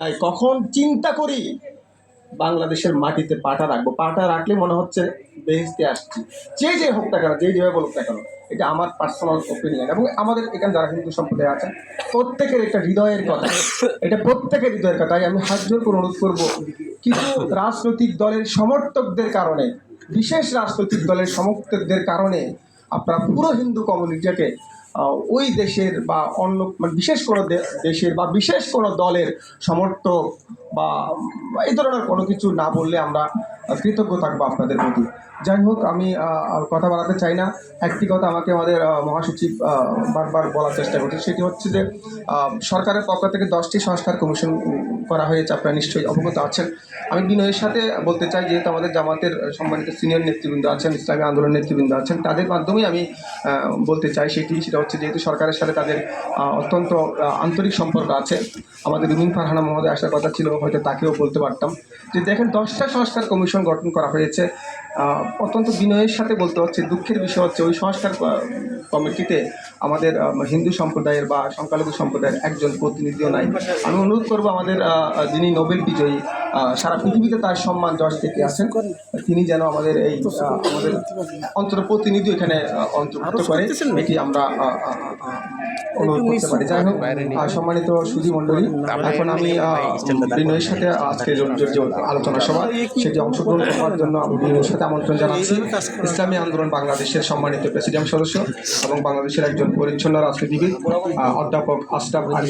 তাই কখন চিন্তা করি বাংলাদেশের মাটিতে পাটা রাখব। পাটা রাখলে মনে হচ্ছে বেহেস্তে আসছি। যে যে হোক না কেন, যে যেভাবে বলুক না কেন, এটা আমার পার্সোনাল ওপিনিয়ন এবং আমাদের এখানে যারা হিন্দু সম্প্রদায় আছেন, প্রত্যেকের একটা হৃদয়ের কথা। এটা প্রত্যেকের হৃদয়ের কথা। আমি হাত জোর অনুরোধ করব, কিছু রাজনৈতিক দলের সমর্থকদের কারণে, বিশেষ রাজনৈতিক দলের সমর্থকদের কারণে আপনারা পুরো হিন্দু কমিউনিটিকে ওই দেশের বা অন্য মানে বিশেষ কোনো দেশের বা বিশেষ কোনো দলের সমর্থক বা এই ধরনের কোনো কিছু না বললে আমরা কৃতজ্ঞ থাকব আপনাদের প্রতি। যাই হোক, আমি কথা বাড়াতে চাই না। একটি কথা আমাকে আমাদের মহাসচিব বারবার বলার চেষ্টা করছে, সেটি হচ্ছে যে সরকারের পক্ষ থেকে দশটি সংস্কার কমিশন করা হয়েছে, আপনারা নিশ্চয়ই অবগত আছেন। আমি বিনয়ের সাথে বলতে চাই, যেহেতু আমাদের জামাতের সম্মানিত সিনিয়র নেতৃবৃন্দ আছেন, ইসলামী আন্দোলন নেতৃবৃন্দ আছেন, তাদের মাধ্যমেই আমি বলতে চাই সেটি, সেটা হচ্ছে যেহেতু সরকারের সাথে তাদের অত্যন্ত আন্তরিক সম্পর্ক আছে। আমাদের রুমিন ফারহানা মহোদয় আসার কথা ছিল হয়তো তাকেও বলতে পারতাম। যে দেখেন, দশটা সংস্কার কমিশন গঠন করা হয়েছে। অত্যন্ত বিনয়ের সাথে বলতে হচ্ছে, দুঃখের বিষয় হচ্ছে ওই সংস্কার কমিটিতে আমাদের হিন্দু সম্প্রদায়ের বা সংখ্যালঘু সম্প্রদায়ের একজন প্রতিনিধিও নাই। আমি অনুরোধ করব আমাদের যিনি নোবেল বিজয়ী সারা পৃথিবীতে তার সম্মান যশ থেকে আছেন তিনি যেন আমাদের এই আমাদের অন্তর প্রতিনিধি এখানে অন্তর্ভুক্ত করে। এটি আমরা আহ, আহ, আহ, অনুরোধ করতে পারি। যাই হোক সম্মানিত সুধী মণ্ডলী এখন আমি বিনয়ের সাথে আজকে যে আলোচনা সভা সেটি অংশগ্রহণ করার জন্য আমি বিনয়ের সাথে আমন্ত্রণ জানাচ্ছি। ইসলামী আন্দোলন বাংলাদেশের সম্মানিত প্রেসিডেন্ট সদস্য এবং বাংলাদেশের একজন পরিচ্ছন্ন রাজনীতিবিদ অধ্যাপক আশরাফ আলী